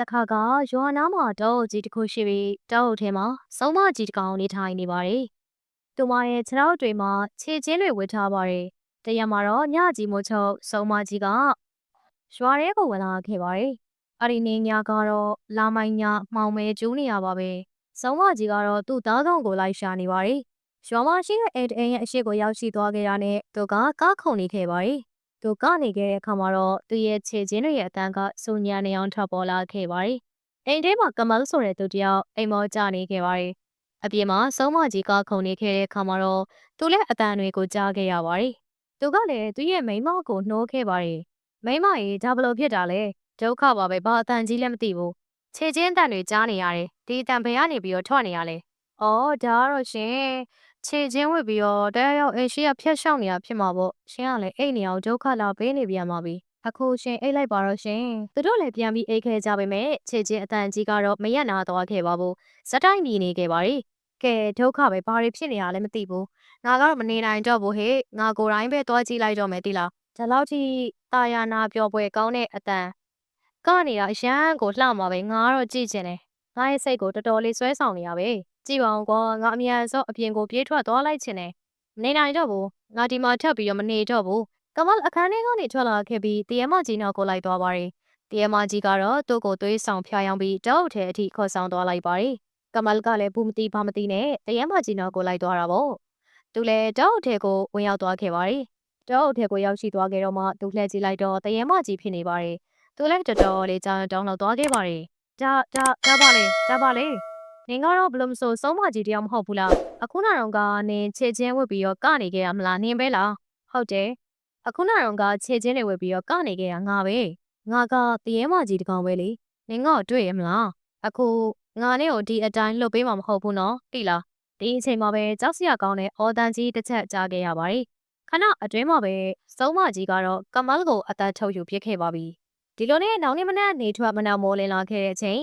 တခါကရွာနားမှာတောအုပ်ကြီးတစ်ခုရှိပြီးတောအုပ်ထဲမှာစုံမကြီးတစ်ကောင်နေထိုင်နေပါတယ်။သူမရဲ့ခြေထောက်တွေမှာခြေချင်းတွေဝတ်ထားပါတယ်။တရက်မှာတော့ညကြီးမို့ချုပ်စုံမကြီးကရွာထဲကိုဝင်လာခဲ့ပါတယ်။အဲ့ဒီနေ့ညကတော့လာမိုင်းညမှောင်မဲကျူးနေရပါပဲ။စုံမကြီးကတော့သူ့သားကောင်ကိုလိုက်ရှာနေပါတယ်။ရွာမှာရှိတဲ့အိမ်တအိမ်ရဲ့အရှိကိုရောက်ရှိသွားခဲ့တာနဲ့သူကကားခုန်နေခဲ့ပါတယ်။ သူကနေခဲ့တဲ့အခါမှာတော့သူ့ရဲ့ခြေချင်းတွေရဲ့အတန်းကစူညံနေအောင်ထွက်ပေါ်လာခဲ့ပါတယ်။အိမ်ထဲမှာကမလဆိုတဲ့သူတယောက်အိမ်မောကျနေခဲ့ပါတယ်။အပြင်မှာစုံမကြီးကခုန်နေခဲ့တဲ့အခါမှာတော့သူလည်းအတန်းတွေကိုကြားခဲ့ရပါတယ်။သူကလည်းသူ့ရဲ့မိန်းမကိုနှိုးခဲ့ပါတယ်။မိန်းမကြီးဒါဘလို့ဖြစ်တာလဲဒုက္ခပါပဲဘာအတန်ကြီးလည်းမသိဘူး။ခြေချင်းအတန်တွေကြားနေရတယ်။ဒီအတန်ဘယ်ကနေပြီးတော့ထွက်နေရလဲ။အော်ဒါကတော့ရှင် ခြေချင်းဝစ်ပြီးတော့တရားရောက်အိမ်ရှိကဖျက်ရှောက်နေတာဖြစ်မှာပေါ့ရှင်ကလည်းအိတ်နေအောင်ဒုက္ခလာပေးနေပြန်ပါပြီအခုရှင်အိတ်လိုက်ပါတော့ရှင်သူတို့လည်းပြန်ပြီးအိတ်ခဲကြပါမယ်ခြေချင်းအတန်ကြီးကတော့မရက်နာသွားခဲ့ပါဘူးဇက်တိုင်းမြည်နေခဲ့ပါ रे ကဲဒုက္ခပဲဘာတွေဖြစ်နေရလဲမသိဘူးငါကတော့မနေနိုင်တော့ဘူးဟဲ့ငါကိုယ်တိုင်ပဲသွားကြည့်လိုက်တော့မယ်တိလားဒီလောက်ထိတာယာနာပျော်ပွဲကောင်းတဲ့အတန်ကနေတာအရန်ကိုလှမှာပဲငါကတော့ကြည့်ကျင်တယ်ငါရဲ့စိတ်ကိုတော်တော်လေးဆွဲဆောင်နေရပဲ ကြည့်ပါအောင်ကွာငါအမြန်ဆုံးအပြင်ကိုပြေးထွက်သွားလိုက်ချင်တယ်မနေနိုင်တော့ဘူးငါဒီမှာထပ်ပြီးတော့မနေတော့ဘူးကမလ်အခန်းထဲကနေထွက်လာခဲ့ပြီးတရမကြီးနောက်ကိုလိုက်သွားပါတယ်တရမကြီးကတော့သူ့ကိုသွေးဆောင်ဖျားယောင်းပြီးတောက်ထဲအထိခေါ်ဆောင်သွားလိုက်ပါတယ်ကမလ်ကလည်းဘူးမတီဘာမတီနဲ့တရမကြီးနောက်ကိုလိုက်သွားတာပေါ့သူလည်းတောက်ထဲကိုဝင်ရောက်သွားခဲ့ပါတယ်တောက်ထဲကိုရောက်ရှိသွားခဲ့တော့မှသူလှည့်ကြည့်လိုက်တော့တရမကြီးဖြစ်နေပါတယ်သူလည်းတော်တော်လေးကြောင်တောင်းလောက်သွားခဲ့ပါတယ်ဒါဒါဒါပါလေဒါပါလေ နင်ကတော့ဘလို့မဆိုစုံမကြီးတယောက်မဟုတ်ဘူးလားအခုနောက်တော့ကနင်ခြေချင်းဝတ်ပြီးတော့ကနေခဲ့ရမလားနင်ပဲလားဟုတ်တယ်အခုနောက်တော့ကခြေချင်းတွေဝတ်ပြီးတော့ကနေခဲ့ရငါပဲငါကတရေမကြီးတကောင်ပဲလေနင်ကတွေ့ရမလားအခုငါနဲ့ကိုဒီအတိုင်းလှုပ်ပေးမှာမဟုတ်ဘူးနော်တိလားဒီအချိန်မှာပဲကြောက်စရာကောင်းတဲ့အော်တန်ကြီးတစ်ချက်ကြားခဲ့ရပါတယ်ခဏအတွင်းမှာပဲစုံမကြီးကတော့ကမလ်ကိုအသက်ထုတ်ယူပြစ်ခဲ့ပါပြီဒီလိုနဲ့နောက်နေ့မနက်နေထွက်မနာမိုးလင်းလာခဲ့တဲ့အချိန်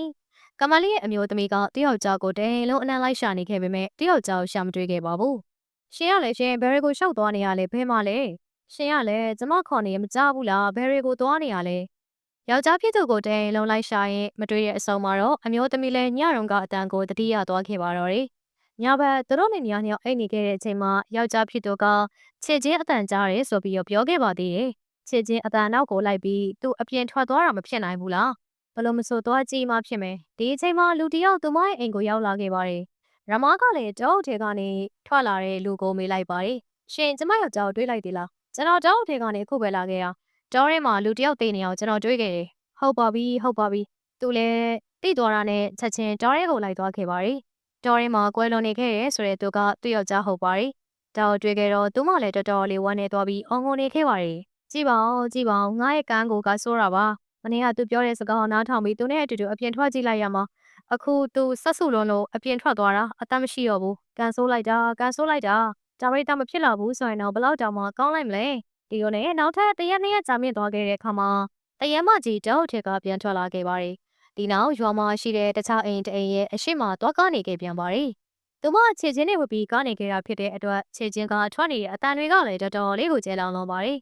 ကမလေးရဲ့အမျိုးသမီးကတယောက်ကြောက်ကိုတဲလုံးအနံလိုက်ရှာနေခဲ့ပေမဲ့တယောက်ကြောက်ရှာမတွေ့ခဲ့ပါဘူး။ရှင်ကလည်းရှင်ဘယ်ရီကိုရှောက်သွားနေရလဲဘယ်မှာလဲ။ရှင်ကလည်းကျမခေါ်နေမကြဘူးလားဘယ်ရီကိုသွားနေရလဲ။ယောက်ျားဖြစ်သူကိုတဲလုံးလိုက်ရှာရင်မတွေ့တဲ့အဆုံးမှာတော့အမျိုးသမီးလည်းညရုံကအတန်ကိုတတိယသွားခဲ့ပါတော့တယ်။ညဘက်သူတို့နဲ့ညညအိတ်နေခဲ့တဲ့အချိန်မှာယောက်ျားဖြစ်သူကခြေချင်းအတန်ကြားတယ်ဆိုပြီးတော့ပြောခဲ့ပါသေးတယ်။ခြေချင်းအတန်နောက်ကိုလိုက်ပြီးသူအပြင်ထွက်သွားတာမဖြစ်နိုင်ဘူးလား။ ဘလို့မဆိုသွားကြည့်မှဖြစ်မယ်ဒီအချိန်မှာလူတယောက်သူမရဲ့အိမ်ကိုရောက်လာခဲ့ပါတယ်ရမားကလည်းတောအုပ်ထဲကနေထွက်လာတဲ့လူကိုမေးလိုက်ပါတယ်ရှင်ကျမယောက်ျားကိုတွေးလိုက်သေးလားကျွန်တော်တောအုပ်ထဲကနေခုပဲလာခဲ့ရတောထဲမှာလူတယောက်တိတ်နေအောင်ကျွန်တော်တွေးခဲ့တယ်ဟုတ်ပါပြီဟုတ်ပါပြီသူလည်းတိတ်သွားတာနဲ့ချက်ချင်းတောထဲကိုလိုက်သွားခဲ့ပါတယ်တောထဲမှာကွဲလွန်နေခဲ့ရဲဆိုတဲ့သူကသူ့ယောက်ျားဟုတ်ပါတယ်တောက်တွေ့ခဲ့တော့သူမလည်းတော်တော်လေးဝမ်းနေသွားပြီးအောင်ငုံနေခဲ့ပါတယ်ကြည့်ပါဦးကြည့်ပါဦးငါရဲ့ကန်းကိုကဆိုးတာပါ မနေ့ကသူပြောတဲ့စကားကိုနားထောင်ပြီးသူနဲ့အတူတူအပြင်ထွက်ကြည့်လိုက်ရမှာအခုသူဆက်စုလုံးလို့အပြင်ထွက်သွားတာအသက်မရှိတော့ဘူးကန်ဆိုးလိုက်တာကန်ဆိုးလိုက်တာဒါရိတာမဖြစ်လာဘူးဆိုရင်တော့ဘယ်လောက်တောင်မှကောင်းလိုက်မလဲဒီလိုနဲ့နောက်ထပ်တရက်နှစ်ရက်ကြာမြင့်သွားခဲ့တဲ့အခါမှာတရက်မကြီးတောက်ထက်ကပြန်ထွက်လာခဲ့ပါတယ်ဒီနောက်ရွာမှာရှိတဲ့တခြားအိမ်တအိမ်ရဲ့အရှိမသွားကားနေခဲ့ပြန်ပါတယ်သူမခြေချင်းတွေဝပြီးကားနေခဲ့တာဖြစ်တဲ့အတွက်ခြေချင်းကထွက်နေတဲ့အတန်တွေကလည်းတော်တော်လေးကိုကျဲလောင်လောင်ပါတယ်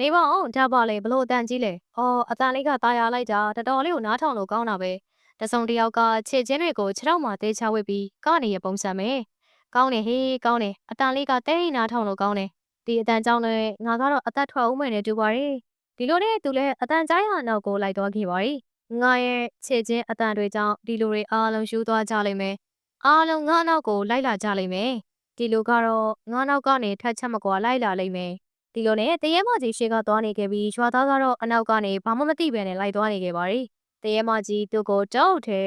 နေပါအောင်ဒါပါလေဘလို့အတန်ကြီးလဲ။အော်အတန်လေးကตายရလိုက်တာတော်တော်လေးကိုနားထောင်လို့ကောင်းတာပဲ။တစုံတစ်ယောက်ကခြေချင်းတွေကိုခြေထောက်မှာတေးချဝစ်ပြီးကနေရပုံစံပဲ။ကောင်းတယ်ဟေးကောင်းတယ်အတန်လေးကတဲရင်နားထောင်လို့ကောင်းတယ်။ဒီအတန်ကြောင့်လည်းငါကတော့အသက်ထွက်အောင်မယ်နဲ့တူပါရဲ့။ဒီလိုနဲ့သူလည်းအတန်ကြားရနောက်ကိုလိုက်သွားခဲ့ပါရဲ့။ငါရဲ့ခြေချင်းအတန်တွေကြောင့်ဒီလိုတွေအားလုံးယူသွားကြလိမ့်မယ်။အားလုံးငါနောက်ကိုလိုက်လာကြလိမ့်မယ်။ဒီလိုကတော့ငါနောက်ကနေထက်ချက်မကွာလိုက်လာလိမ့်မယ်။ ဒီလိုနဲ့တရဲမကြီးရှေ့ကသွားနေခဲ့ပြီးရွာသားကတော့အနောက်ကနေဘာမှမသိပဲနဲ့လိုက်သွားနေခဲ့ပါတယ်။တရဲမကြီးသူ့ကိုတောက်ထဲ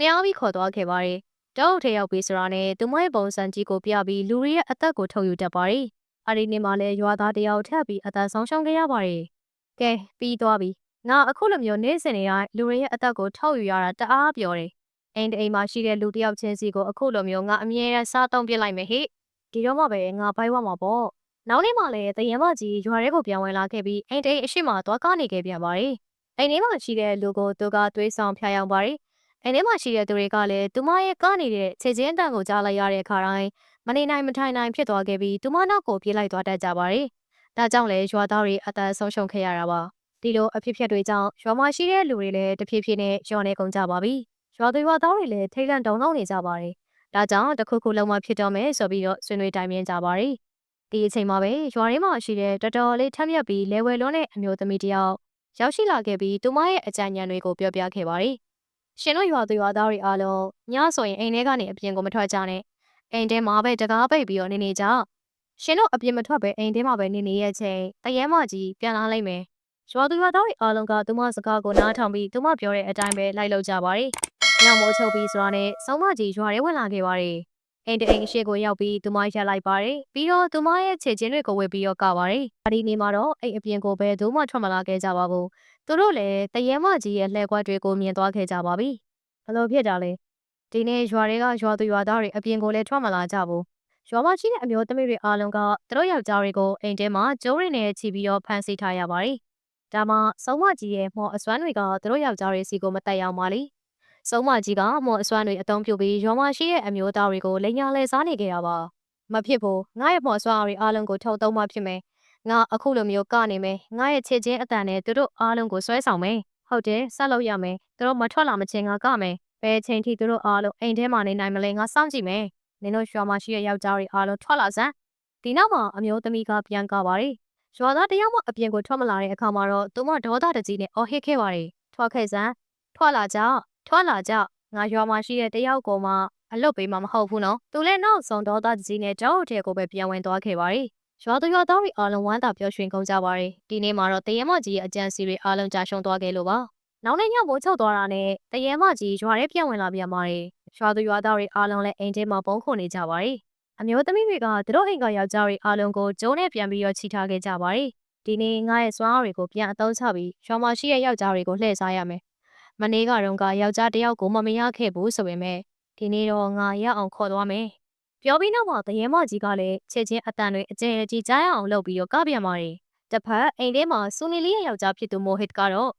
မြောင်းပြီးခေါ်သွားခဲ့ပါတယ်။တောက်ထဲရောက်ပြီးဆိုတာနဲ့သူမရဲ့ပုံစံကြီးကိုပြပြီးလူတွေရဲ့အသက်ကိုထုတ်ယူတတ်ပါတယ်။အဲဒီနေ့မှလည်းရွာသားတယောက်ထပ်ပြီးအသက်ဆုံးရှုံးခဲ့ရပါတယ်။ကဲပြီးသွားပြီ။ငါအခုလိုမျိုးနေစင်နေရလူတွေရဲ့အသက်ကိုထုတ်ယူရတာတအားပြောတယ်။အိမ်တိမ်မှာရှိတဲ့လူတယောက်ချင်းစီကိုအခုလိုမျိုးငါအမြဲတမ်းစားသုံးပြလိုက်မယ်ဟိ။ဒီတော့မှပဲငါဘိုက်ဝမှာပေါ့။ နောက်နေ့မှလည်းတရံမကြီးရွာထဲကိုပြန်ဝင်လာခဲ့ပြီးအိမ်တိတ်အရှိမသွားကားနေခဲ့ပြန်ပါတယ်။အိမ်ထဲမှာရှိတဲ့လူကိုသူကသွေးဆောင်ဖျားယောင်းပါတယ်။အိမ်ထဲမှာရှိတဲ့သူတွေကလည်းသူမရဲ့ကားနေတဲ့ခြေချင်းတန်ကိုကြားလိုက်ရတဲ့အခါတိုင်းမနေနိုင်မထိုင်နိုင်ဖြစ်သွားခဲ့ပြီးသူမနောက်ကိုပြေးလိုက်သွားတတ်ကြပါတယ်။ဒါကြောင့်လည်းရွာသားတွေအသက်ဆုံးရှုံးခဲ့ရတာပါဒီလိုအဖြစ်အပျက်တွေကြောင့်ရွာမှာရှိတဲ့လူတွေလည်းတဖြည်းဖြည်းနဲ့လျော့နေကုန်ကြပါပြီရွာသူရွာသားတွေလည်းထိတ်လန့်တုန်လှုပ်နေကြပါတယ်ဒါကြောင့်တစ်ခုခုလုံးမဖြစ်တော့မယ်ဆိုပြီးတော့ဆွေးနွေးတိုင်ပင်ကြပါတယ် ဒီအချိန်မှာပဲရွာထဲမှာရှိတဲ့တော်တော်လေးထက်မြက်ပြီးလဲဝဲလွန်းတဲ့အမျိုးသမီးတစ်ယောက်ရောက်ရှိလာခဲ့ပြီးသူမရဲ့အကြံဉာဏ်တွေကိုပြောပြခဲ့ပါတယ်ရှင်တို့ရွာသူရွာသားတွေအားလုံးညဆိုရင်အိမ်ထဲကနေအပြင်ကိုမထွက်ကြနဲ့အိမ်ထဲမှာပဲတကားပိတ်ပြီးတော့နေနေကြရှင်တို့အပြင်မထွက်ပဲအိမ်ထဲမှာပဲနေနေရဲ့ချိန်တရဲမကြီးပြန်လာလိုက်မယ်ရွာသူရွာသားတွေအားလုံးကသူမစကားကိုနားထောင်ပြီးသူမပြောတဲ့အတိုင်းပဲလိုက်လုပ်ကြပါတယ်ညမိုးချုပ်ပြီးဆိုတာနဲ့စောင်းမကြီးရွာထဲဝင်လာခဲ့ပါတယ် အိမ်တအိမ်အရှိကိုရောက်ပြီးသူမရက်လိုက်ပါတယ်ပြီးတော့သူမရဲ့ခြေချင်းတွေကိုဝေပြီးတော့ကပါတယ်ဒီနေ့မှာတော့အိမ်အပြင်ကိုပဲသူမထွက်မလာခဲ့ကြပါဘူးသူတို့လည်းတရဲမကြီးရဲ့လှည့်ကွက်တွေကိုမြင်သွားခဲ့ကြပါပြီဘလို့ဖြစ်တာလဲဒီနေ့ရွာတွေကရွာသူရွာသားတွေအပြင်ကိုလည်းထွက်မလာကြဘူးရွာမှာရှိတဲ့အမျိုးသမီးတွေအားလုံးကသူတို့ယောက်ျားတွေကိုအိမ်ထဲမှာကျိုးရင်းနဲ့ချီပြီးတော့ဖမ်းဆီးထားရပါတယ်ဒါမှစုံမကြီးရဲ့မော်အစွမ်းတွေကသူတို့ယောက်ျားတွေစီကိုမတက်ရောက်ပါလိ စုံမကြီးကမော်အစွမ်းတွေအုံပြုပြီးရွာမှာရှိတဲ့အမျိုးသားတွေကိုလိန်ညာလဲစားနေကြတာပါမဖြစ်ဘူးငါရဲ့မော်အစွမ်းတွေအားလုံးကိုထုတ်သုံးမှဖြစ်မယ်ငါအခုလိုမျိုးကနေမယ်ငါရဲ့ချစ်ချင်းအတန်နဲ့သူတို့အားလုံးကိုဆွဲဆောင်မယ်ဟုတ်တယ်ဆက်လုပ်ရမယ်သူတို့မထွက်လာမချင်းငါကမယ်ဘယ်ချိန်ထိသူတို့အားလုံးအိမ်ထဲမှာနေနိုင်မလဲငါစောင့်ကြည့်မယ်နင်တို့ရွာမှာရှိတဲ့ယောက်ျားတွေအားလုံးထွက်လာစမ်းဒီနောက်မှာအမျိုးသမီးကပြန်ကားပါတယ်ရွာသားတယောက်မှအပြင်ကိုထွက်မလာတဲ့အခါမှာတော့သူမဒေါသတကြီးနဲ့အော်ဟစ်ခဲ့ပါတယ်ထွက်ခဲ့စမ်းထွက်လာကြ ထွက်လာကြငါရွာမှာရှိတဲ့တယောက်ကိုမှအလုတ်ပေးမှာမဟုတ်ဘူးနော်သူလည်းနောက်ဆုံးဒေါသတကြီးနဲ့ကြောက်တဲ့ကိုပဲပြန်ဝင်သွားခဲ့ပါတယ်ရွာသူရွာသားတွေအားလုံးဝမ်းသာပျော်ရွှင်ကုန်ကြပါတယ်ဒီနေ့မှာတော့တရဲမကြီးရဲ့အကြံစီတွေအားလုံးကြာရှုံးသွားခဲ့လို့ပါနောက်နေ့ညမိုးချုပ်သွားတာနဲ့တရဲမကြီးရွာထဲပြန်ဝင်လာပြန်ပါတယ်ရွာသူရွာသားတွေအားလုံးလည်းအိမ်ထဲမှာပုံခုနေကြပါတယ်အမျိုးသမီးတွေကသူတို့အိမ်ကယောက်ျားတွေအားလုံးကိုကျုံးနဲ့ပြန်ပြီးတော့ချီထားခဲ့ကြပါတယ်ဒီနေ့ငါရဲ့စွမ်းအားတွေကိုပြန်အသုံးချပြီးရွာမှာရှိတဲ့ယောက်ျားတွေကိုလှည့်စားရမယ် မနေ့ကတော့ကယောက်ျားတစ်ယောက်ကိုမမရခဲ့ဘူးဆိုပေမဲ့ဒီနေ့တော့ငါရအောင်ခေါ်သွားမယ်ပြောပြီးနောက်မှာတရဲမကြီးကလည်းချက်ချင်းအတန်တွေအကျဉ်းကြီးကြားရအောင်လုပ်ပြီးတော့ကပြန်ပါတယ်တစ်ဖက်အိမ်ထဲမှာစူနီလေးရဲ့ယောက်ျားဖြစ်သူမိုဟစ်ကတော့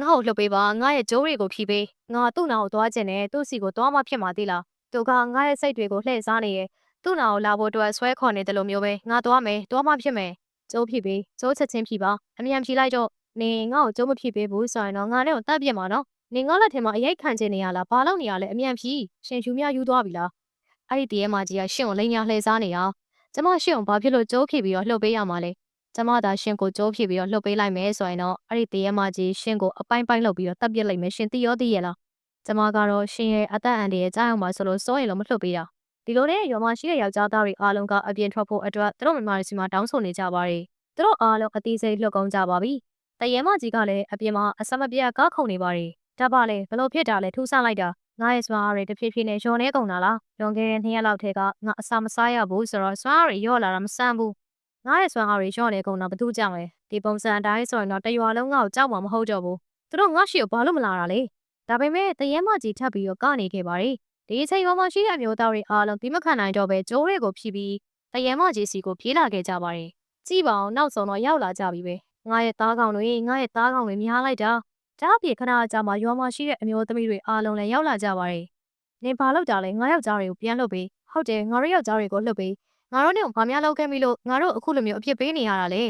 ငါ့ကိုလှုပ်ပေးပါငါရဲ့ကြိုးတွေကိုဖြီးပေးငါသူ့နာကိုသွားကျင်တယ်သူ့စီကိုသွားမှဖြစ်မှာတိလားသူကငါရဲ့စိတ်တွေကိုလှည့်စားနေရဲ့သူ့နာကိုလာဖို့အတွက်ဆွဲခေါ်နေတယ်လို့မျိုးပဲငါသွားမယ်သွားမှဖြစ်မယ်ကျိုးဖြီးပေးကျိုးချက်ချင်းဖြီးပါအမြန်ဖြီးလိုက်တော့နေငါ့ကိုကျိုးမဖြီးပေးဘူးဆိုရင်တော့ငါနဲ့ကိုတတ်ပြစ်မှာနော် နေငါလက်ထဲမှာအရိုက်ခံချင်နေရလားဘာလို့နေရလဲအမြန်ဖြီးရှင်ယူမြယူသွားပြီလားအဲ့ဒီတရေမကြီးကရှင့်ကိုလိန်ညာလှည့်စားနေအောင်ကျမရှင့်ကိုဘာဖြစ်လို့ကျိုးဖြီးပြီးတော့လှုပ်ပေးရမှာလဲကျမသာရှင်ကိုကြိုးဖြစ်ပြီးတော့လှုပ်ပေးလိုက်မယ်ဆိုရင်တော့အဲ့ဒီတရေမကြီးရှင်ကိုအပိုင်းပိုင်းလှုပ်ပြီးတော့တပ်ပြစ်လိုက်မယ်ရှင်သိရောသိရဲ့လားကျမကတော့ရှင်ရဲ့အသက်အန္တရာယ်ကြားအောင်ပါဆိုလို့စိုးရင်တော့မလှုပ်ပေးတာဒီလိုနဲ့ရောမရှိတဲ့ယောက်ျားသားတွေအားလုံးကအပြင်ထွက်ဖို့အတွက်သူတို့မိမတွေစီမှာတောင်းဆိုနေကြပါတယ်သူတို့အားလုံးအသေးစိတ်လှုပ်ကောင်းကြပါပြီတရေမကြီးကလည်းအပြင်မှာအစမပြတ်ကားခုန်နေပါတယ် ဒါပါလေဘလို့ဖြစ်တာလဲထူးဆန်းလိုက်တာငါရဲ့စွမ်းအားတွေတဖြည်းဖြည်းနဲ့လျော်နေကုန်တာလားလွန်ခဲ့တဲ့နှစ်ရက်လောက်ထဲကငါအစာမစားရဘူးဆိုတော့စွမ်းအားတွေလျော့လာတာမဆန်းဘူးငါရဲ့စွမ်းအားတွေလျော့နေကုန်တာဘသူကြောင့်လဲဒီပုံစံအတိုင်းဆိုရင်တော့တရွာလုံးငါ့ကိုကြောက်မှာမဟုတ်တော့ဘူးသူတို့ငါ့ရှိကိုဘာလို့မလာတာလဲဒါပေမဲ့တရဲမကြီးထပ်ပြီးတော့ကနေခဲ့ပါတယ်ဒီအချိန်ပေါ်မှာရှိတဲ့အမျိုးသားတွေအားလုံးပြီးမခံနိုင်တော့ပဲကျိုးတွေကိုဖြီးပြီးတရဲမကြီးစီကိုပြေးလာခဲ့ကြပါတယ်ကြည့်ပါအောင်နောက်ဆုံးတော့ရောက်လာကြပြီပဲငါရဲ့သားကောင်တွေငါရဲ့သားကောင်တွေများလိုက်တာ ဒါအပြင်ခဏအကြာမှာရွာမှာရှိတဲ့အမျိုးသမီးတွေအားလုံးလည်းရောက်လာကြပါတယ်နင်ဘာလုပ်တာလဲငါယောက်ျားတွေကိုပြန်လုပ်ပေးဟုတ်တယ်ငါတို့ယောက်ျားတွေကိုလှုပ်ပေးငါတို့နဲ့ဘာများလုပ်ခဲ့ပြီလို့ငါတို့အခုလိုမျိုးအပြစ်ပေးနေရတာလေ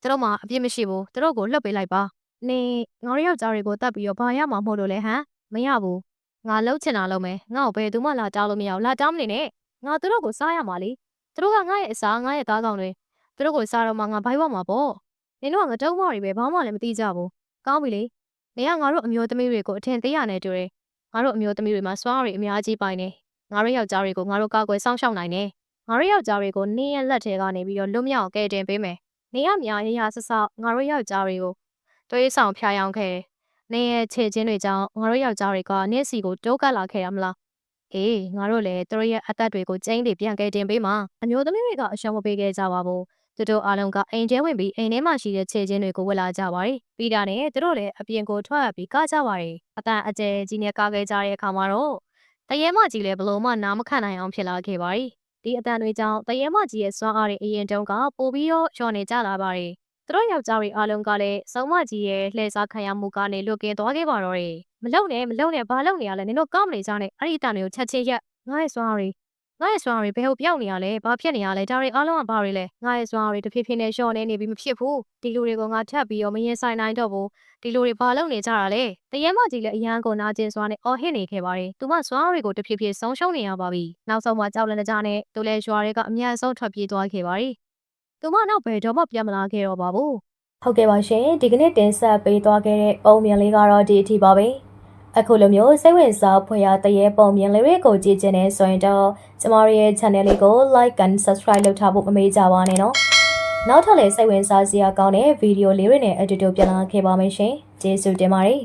သူတို့မှအပြစ်မရှိဘူးသူတို့ကိုလှုပ်ပေးလိုက်ပါနေငါတို့ယောက်ျားတွေကိုတတ်ပြီးတော့ဘာရမှာမဟုတ်လို့လဲဟမ်မရဘူးငါလှုပ်ချင်တာလုပ်မယ်ငါ့ကိုဘယ်သူမှလာတောင်းလို့မရဘူးလာတောင်းမနေနဲ့ငါသူတို့ကိုစားရမှာလေသူတို့ကငါ့ရဲ့အစားငါ့ရဲ့သားကောင်တွေသူတို့ကိုစားတော့မှငါဘိုက်ဝမှာပေါ့နင်တို့ကငတုံးမတွေပဲဘာမှလည်းမသိကြဘူးကောင်းပြီလေ နေကငါတို့အမျိုးသမီးတွေကိုအထင်သေးရနေတူတယ်ငါတို့အမျိုးသမီးတွေမှာစွမ်းအားတွေအများကြီးပိုင်နေငါတို့ယောက်ျားတွေကိုငါတို့ကောက်ွယ်စောင့်ရှောက်နိုင်တယ်ငါတို့ယောက်ျားတွေကိုနင်းရဲ့လက်ထဲကနေပြီးတော့လွတ်မြောက်ကဲတင်ပေးမယ်နေရမြရရဆဆငါတို့ယောက်ျားတွေကိုတွေးဆောင်ဖျားယောင်းခဲ့နေရဲ့ခြေချင်းတွေကြောင့်ငါတို့ယောက်ျားတွေကနင့်စီကိုတိုးကပ်လာခဲ့ရမလားအေးငါတို့လည်းသူတို့ရဲ့အသက်တွေကိုကျင်းတွေပြန်ကဲတင်ပေးမှာအမျိုးသမီးတွေကအရှုံးမပေးခဲ့ကြပါဘူး သူတို့အားလုံးကအိမ်ထဲဝင်ပြီးအိမ်ထဲမှာရှိတဲ့ခြေချင်းတွေကိုဝက်လာကြပါတယ်ပြီးတာနဲ့သူတို့လည်းအပြင်ကိုထွက်ပြီးကားကြပါတယ်အတန်အကျယ်ကြီးနဲ့ကားခဲ့ကြတဲ့အခါမှာတော့တရဲမကြီးလည်းဘလို့မှနားမခံနိုင်အောင်ဖြစ်လာခဲ့ပါတယ်ဒီအတန်တွေကြောင့်တရဲမကြီးရဲ့စွမ်းအားတွေအရင်တုန်းကပိုပြီးတော့လျှော်နေကြလာပါတယ်သူတို့ယောက်ျားတွေအားလုံးကလည်းစုံမကြီးရဲ့လှည့်စားခံရမှုကနေလွတ်ကင်းသွားခဲ့ပါတော့တယ်မလုံနဲ့မလုံနဲ့ဘာလုံနေရလဲနင်တို့ကောင်းမနေကြနဲ့အဲ့ဒီအတန်တွေကိုချက်ချင်းရက်ငါ့ရဲ့စွမ်းအားတွေ ငါရဲ့စွမ်းအားတွေဘယ်ဟုတ်ပြောက်နေရလဲဘာဖြစ်နေရလဲဒါတွေအားလုံးကဘာတွေလဲငါရဲ့စွမ်းအားတွေတဖြည်းဖြည်းနဲ့လျှော့နေနေပြီးမဖြစ်ဘူးဒီလူတွေကိုငါထပ်ပြီးတော့မရင်ဆိုင်နိုင်တော့ဘူးဒီလူတွေဘာလုပ်နေကြတာလဲတရဲမကြီးလည်းအရန်ကိုနာကျင်စွာနဲ့အော်ဟစ်နေခဲ့ပါတယ်သူမစွမ်းအားတွေကိုတဖြည်းဖြည်းဆုံးရှုံးနေရပါပြီနောက်ဆုံးမှကြောက်လန့်ကြနဲ့သူလည်းရွာတွေကအများဆုံးထွက်ပြေးသွားခဲ့ပါတယ်သူမနောက်ဘယ်တော့မှပြန်မလာခဲ့တော့ပါဘူးဟုတ်ကဲ့ပါရှင်ဒီကနေ့တင်ဆက်ပေးသွားခဲ့တဲ့ပုံမြင်လေးကတော့ဒီအထိပါပဲ အခုလိုမျိုးစိတ်ဝင်စားဖွယ်ရာတရေပုံမြင်လေးတွေကိုကြည့်ချင်နေဆိုရင်တော့ကျမတို့ရဲ့ channel လေးကို like and subscribe လုပ်ထားဖို့မမေ့ကြပါနဲ့နော်နောက်ထပ်လည်းစိတ်ဝင်စားစရာကောင်းတဲ့ဗီဒီယိုလေးတွေနဲ့အတူတူပြန်လာခဲ့ပါမယ်ရှင်ကျေးဇူးတင်ပါတယ်